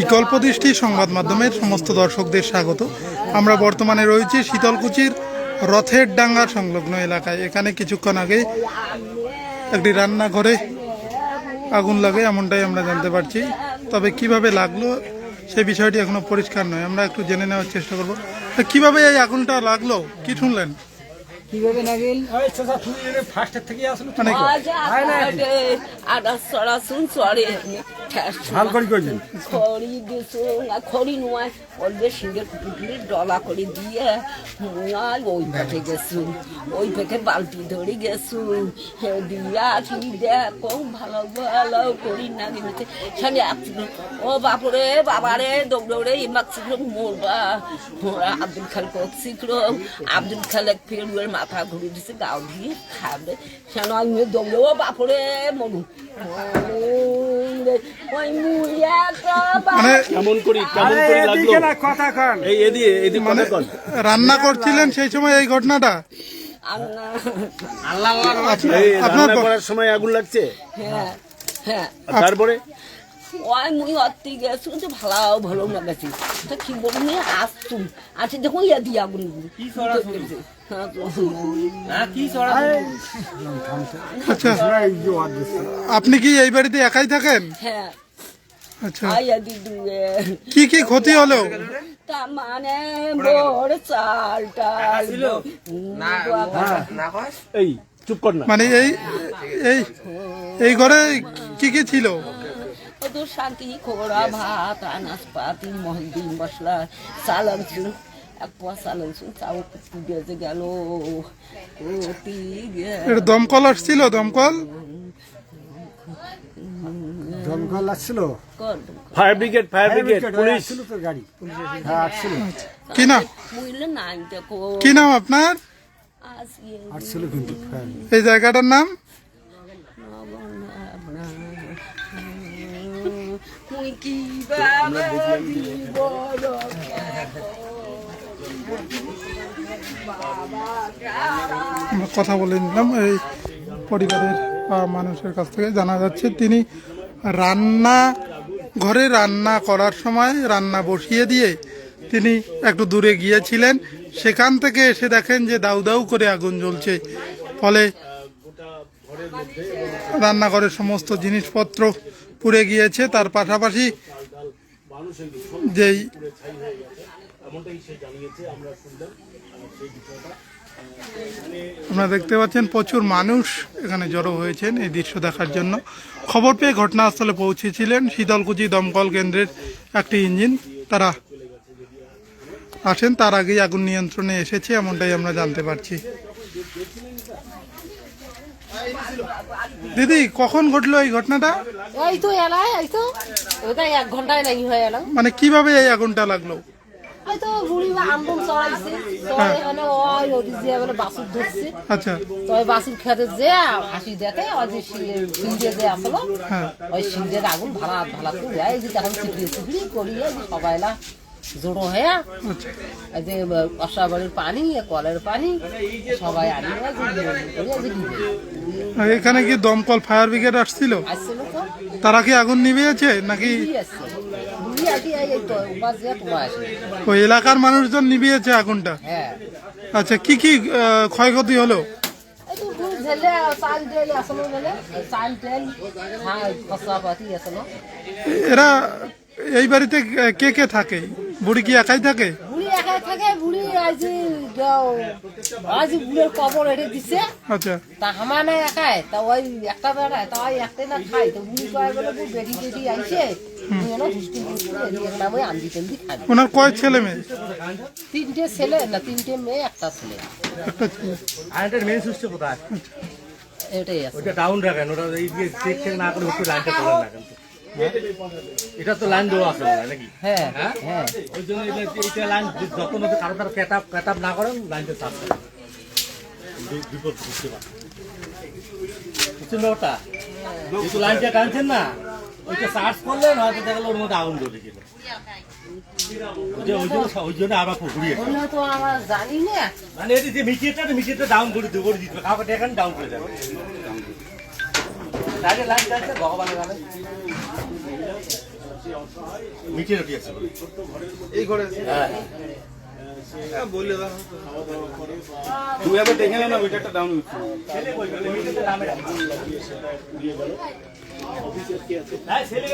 বিকল্প দৃষ্টি সংবাদ মাধ্যমের সমস্ত দর্শকদের স্বাগত। আমরা বর্তমানে রয়েছি শীতলকুচির রথের ডাঙ্গা সংলগ্ন এলাকায়। এখানে কিছুক্ষণ আগে একটি রান্নাঘরে আগুন লাগে, এমনটাই আমরা জানতে পারছি। তবে কীভাবে লাগল সে বিষয়টি এখনও পরিষ্কার নয়। আমরা একটু জেনে নেওয়ার চেষ্টা করব। কীভাবে এই আগুনটা লাগল? কি শুনলেন? কীভাবে নাগিল? সরা শুন সরে ভালো করে। খড়ি আর খড়ি নয় ডলা করে দিয়ে আর ওই পেটে গেছুন ওই পেটে বালতি ধরে গেছুন হে দিয়া দেখো ভালো ভালো করি না কিন্তু সামনে আসছিল ও বাপরে বাবারে দৌড়ে ইমাক মোরবা। আব্দুল খাল কক আব্দুল খালে ফেরুয়ের মাথা ঘুরে দিছে গাও দিয়ে খাবে। সেন আমি দৌড়ে ও বাপরে মরু মানে কেমন করি কেমন করি লাগল? না কথা খান এই এদিকে এদিকে মানে মানে রান্না করছিলেন সেই সময় এই ঘটনাটা? এই আপনার করার সময় আগুন লাগছে? হ্যাঁ হ্যাঁ। তারপরে? ওই মুই অতি গেছি কিন্তু ভালো ভালো লাগাছি তা কি বলি নিয়ে আসতুম আছে দেখুন ইয়া দিয়া আগুন হ্যাঁ আচ্ছা। আপনি কি এই বাড়িতে একাই থাকেন? হ্যাঁ। আচ্ছা। আইয়া দিদু কি কি ক্ষতি হলো? তা মানে বড় চাল টাল এই চুপ কর না। মানে এই এই এই ঘরে কি কি ছিল? তো শান্তি খোড়া ভাত আনাজ পাতি মহদিন মশলা সালাম ছিল এক পোয়া সালাম ছিল চাউ পুড়ে গেল। দমকল আসছিল দমকল? দমকল আসছিল? Fire brigade fire brigade police আসছিল তো গাড়ি হ্যাঁ আসছিল। কি নাম? কি নাম আপনার? কিন্তু। এই জায়গাটার নাম? কথা বলে নিলাম এই পরিবারের মানুষের কাছ থেকে। জানা যাচ্ছে তিনি রান্না ঘরে রান্না করার সময় রান্না বসিয়ে দিয়ে তিনি একটু দূরে গিয়েছিলেন। সেখান থেকে এসে দেখেন যে দাউ দাউ করে আগুন জ্বলছে। ফলে রান্নাঘরের সমস্ত জিনিসপত্র পুড়ে গিয়েছে, তার পাশাপাশি যেই আপনারা দেখতে পাচ্ছেন প্রচুর মানুষ এখানে জড়ো হয়েছেন এই দৃশ্য দেখার জন্য। খবর পেয়ে ঘটনাস্থলে পৌঁছেছিলেন শীতলকুচি দমকল কেন্দ্রের একটি ইঞ্জিন। তারা আসেন, তার আগেই আগুন নিয়ন্ত্রণে এসেছে, এমনটাই আমরা জানতে পারছি। দিদি কখন ঘটলো এই ঘটনাটা? এই তো এলাই এই তো। ওটাই এক ঘন্টায় নাকি হয়ে এলাম মানে কীভাবে এই আগুনটা লাগল? ওই তো বুড়ি বা চড়াইছে মানে ওই যে মানে বাসুর ধরছে। আচ্ছা। তো ওই বাসুর খেতে যে হাসি দেখে ওই যে সিঁড়ে যে আসলো হ্যাঁ। ওই সিঁড়ের আগুন করে এই যে তখন চিপড়ি চিপড়ি করিয়ে যে সবাই না জড়ো হয়ে এই যে অসাবাড়ির পানি কলের পানি সবাই আনি এখানে কি দমকল ফায়ার ব্রিগেড আসছিল? তারা কি আগুন নিভিয়েছে নাকি? ওই এলাকার মানুষজন নিভিয়েছে আগুনটা? হ্যাঁ। আচ্ছা কি কি ক্ষয়ক্ষতি হলো? হ্যাঁ এরা এই বাড়িতে কে কে থাকে? বুড়ি কি একাই থাকে? বুড়ি একাই থাকে বুড়ি আজ আজ বুড়ের কবর এড়ে দিছে। আচ্ছা। তা হামানে একাই? তা ওই একটা বেড়ায় তা ওই একটাই না খাই তো বুড়ি কয় বলে বুড়ি বেরি বেরি আইছে না ওনার কয় ছেলে মেয়ে? তিনটে ছেলে না তিনটে মেয়ে একটা ছেলে। একটা আরেকটা মেন সুইচ কোথায়? এটাই আছে। ওটা ডাউন রাখেন ওটা এই দিয়ে চেক চেক না করে একটু লাইনটা তোলেন না কিন্তু। এটা তো লাইন দেওয়া আছে নাকি? হ্যাঁ হ্যাঁ? হ্যাঁ। ওই জন্য এটা লাইন যখন কারও কারও ক্যাটাপ ক্যাটাপ না করেন লাইনটা চাপ বিপদ বুঝতে পারেন বুঝছেন ব্যাপারটা? যেহেতু লাইনটা টানছেন না। ওইটা চার্জ করলেন হয়তো দেখা গেলো ওর মধ্যে আগুন জ্বলে গেল। ওই যে- ওই জন্য ওই জন্য আবার ঘুরিয়ে তো জানি না। মানে এটি যে ডাউন করে দিতে কাউকে দেখেন ডাউন করে যাবে লাইন ভগবানের মিটিয়ে রুটি আছে এই ঘরে হ্যাঁ। হ্যাঁ, বললে দাও। তুমি একবার দেখে না মিটারটা ডাউন ছেলে